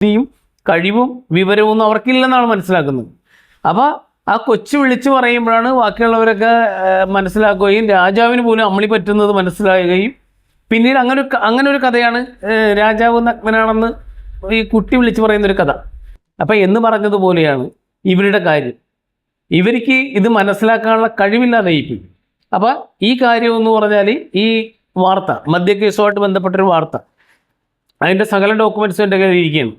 ബുദ്ധിയും കഴിവും വിവരവും അവർക്കില്ലെന്നാണ് മനസ്സിലാക്കുന്നത്. അപ്പോൾ ആ കൊച്ചു വിളിച്ചു പറയുമ്പോഴാണ് ബാക്കിയുള്ളവരൊക്കെ മനസ്സിലാക്കുകയും രാജാവിന് പോലും അമ്മളി പറ്റുന്നത് മനസ്സിലാകുകയും പിന്നീട് അങ്ങനെ അങ്ങനെ ഒരു കഥയാണ് രാജാവ് നഗ്നനാണെന്ന് ഈ കുട്ടി വിളിച്ചു പറയുന്നൊരു കഥ. അപ്പം എന്ന് പറഞ്ഞതുപോലെയാണ് ഇവരുടെ കാര്യം. ഇവർക്ക് ഇത് മനസ്സിലാക്കാനുള്ള കഴിവില്ലാതെ ഇപ്പി അപ്പോൾ ഈ കാര്യം എന്ന് പറഞ്ഞാൽ ഈ വാർത്ത മദ്യ കേസുമായിട്ട് ബന്ധപ്പെട്ടൊരു വാർത്ത. അതിന്റെ സകല ഡോക്യുമെന്റ്സും എന്റെ കയ്യിൽ ഇരിക്കുകയാണ്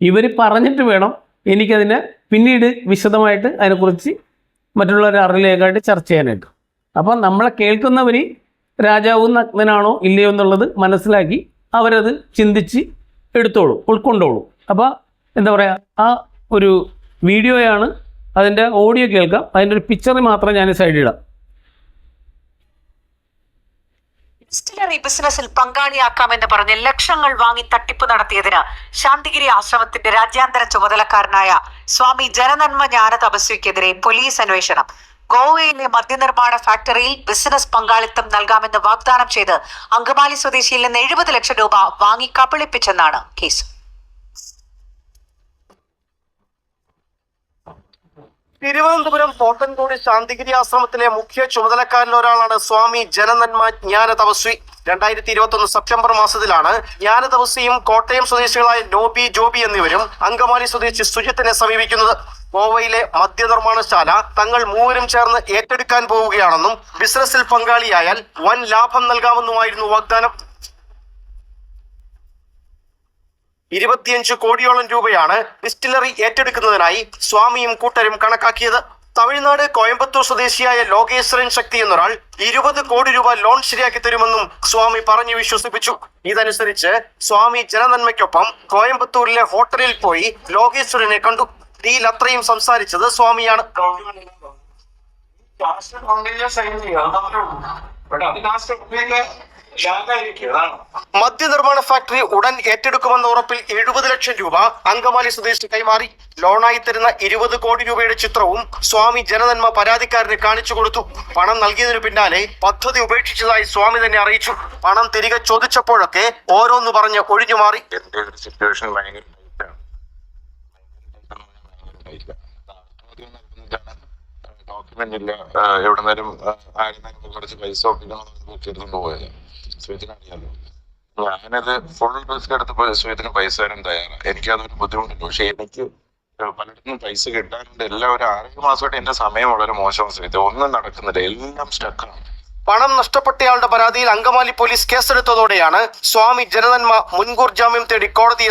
ഇവർ പറഞ്ഞിട്ട് വേണം എനിക്കതിനെ പിന്നീട് വിശദമായിട്ട് അതിനെക്കുറിച്ച് മറ്റുള്ളവരെ അറിയിലേക്കായിട്ട് ചർച്ച ചെയ്യാനായിട്ട്. അപ്പം നമ്മളെ കേൾക്കുന്നവർ രാജാവും നഗ്നനാണോ ഇല്ലയോ എന്നുള്ളത് മനസ്സിലാക്കി അവരത് ചിന്തിച്ച് എടുത്തോളൂ ഉൾക്കൊണ്ടോളൂ. അപ്പോൾ എന്താ പറയുക ആ ഒരു വീഡിയോയാണ് അതിന്റെ ഓഡിയോ കേൾക്കാം. അതിന്റെ ഒരു പിക്ചർ മാത്രം ഞാൻ സൈഡിലിടാം ഡിസ്റ്റിലറി ബിസിനസിൽ പങ്കാളിയാക്കാമെന്ന് പറഞ്ഞ് ലക്ഷങ്ങൾ വാങ്ങി തട്ടിപ്പ് നടത്തിയതിന് ശാന്തിഗിരി ആശ്രമത്തിന്റെ രാജ്യാന്തര ചുമതലക്കാരനായ സ്വാമി ജനനന്മ ജ്ഞാന തപസ്വിക്കെതിരെ പോലീസ് അന്വേഷണം. ഗോവയിലെ മദ്യനിർമ്മാണ ഫാക്ടറിയിൽ ബിസിനസ് പങ്കാളിത്തം നൽകാമെന്ന് വാഗ്ദാനം ചെയ്ത് അങ്കമാലി സ്വദേശിയിൽ നിന്ന് എഴുപത് ലക്ഷം രൂപ വാങ്ങി കബളിപ്പിച്ചെന്നാണ് കേസ്. തിരുവനന്തപുരം പോത്തൻകോട് ശാന്തിഗിരി ആശ്രമത്തിലെ മുഖ്യ ചുമതലക്കാരിൽ ഒരാളാണ് സ്വാമി ജനനന്മ ജ്ഞാന തപസ്വി രണ്ടായിരത്തി ഇരുപത്തി ഒന്ന് സെപ്റ്റംബർ മാസത്തിലാണ് ജ്ഞാന തപസ്വിയും കോട്ടയം സ്വദേശികളായ നോബി ജോബി എന്നിവരും അങ്കമാലി സ്വദേശി സുജിത്തിനെ സമീപിക്കുന്നത്. ഗോവയിലെ മദ്യനിർമ്മാണശാല തങ്ങൾ മൂവരും ചേർന്ന് ഏറ്റെടുക്കാൻ പോവുകയാണെന്നും ബിസിനസ്സിൽ പങ്കാളിയായാൽ വൻ ലാഭം നൽകാമെന്നുമായിരുന്നു വാഗ്ദാനം. ഇരുപത്തിയഞ്ച് കോടിയോളം രൂപയാണ് ഡിസ്റ്റിലറി ഏറ്റെടുക്കുന്നതിനായി സ്വാമിയും കൂട്ടരും കണക്കാക്കിയത്. തമിഴ്നാട് കോയമ്പത്തൂർ സ്വദേശിയായ ലോകേശ്വരൻ ശക്തി എന്നൊരാൾ ഇരുപത് കോടി രൂപ ലോൺ ശരിയാക്കി തരുമെന്നും സ്വാമി പറഞ്ഞു വിശ്വസിപ്പിച്ചു. ഇതനുസരിച്ച് സ്വാമി ജനനന്മയ്ക്കൊപ്പം കോയമ്പത്തൂരിലെ ഹോട്ടലിൽ പോയി ലോകേശ്വരനെ കണ്ടു. ഡീൽ അത്രയും സംസാരിച്ചത് സ്വാമിയാണ്. ലാസ്റ്റ് മദ്യനിർമ്മാണ ഫാക്ടറി ഉടൻ ഏറ്റെടുക്കുമെന്ന ഉറപ്പിൽ എഴുപത് ലക്ഷം രൂപ അങ്കമാലി സ്വദേശി കൈമാറി. ലോണായി തരുന്ന ഇരുപത് കോടി രൂപയുടെ ചിത്രവും സ്വാമി ജനനന്മ പരാതിക്കാരന് കാണിച്ചു കൊടുത്തു. പണം നൽകിയതിനു പിന്നാലെ പദ്ധതി ഉപേക്ഷിച്ചതായി സ്വാമി തന്നെ അറിയിച്ചു. പണം തിരികെ ചോദിച്ചപ്പോഴൊക്കെ ഓരോന്ന് പറഞ്ഞ് ഒഴിഞ്ഞു മാറി. സിറ്റുവേഷൻ ഡോക്യുമെന്റ് ഇല്ല. എവിടെ നേരം കുറച്ച് പൈസ ഒപ്പിക്കണം പോയത്. സുഹൃത്തിന് അറിയാലോ ഞാനത് ഫുൾ റിസ്ക് എടുത്ത് സുഹൃത്തിന് പൈസ തരാൻ തയ്യാറാണ് എനിക്ക് അതൊരു ബുദ്ധിമുട്ടുണ്ട്. പക്ഷെ എനിക്ക് പലയിടത്തും പൈസ കിട്ടാനുണ്ട് എല്ലാം ഒരു ആറേഴ് മാസമായിട്ട് എന്റെ സമയം വളരെ മോശമാണ് സുഹൃത്ത്. ഒന്നും നടക്കുന്നില്ല. എല്ലാം സ്റ്റക്കാണ് പണം നഷ്ടപ്പെട്ടയാളുടെ പരാതിയിൽ അങ്കമാലി പോലീസ് കേസെടുത്തതോടെയാണ് സ്വാമി ജനതന്മ മുൻകൂർ ജാമ്യം തേടി കോടതിയെ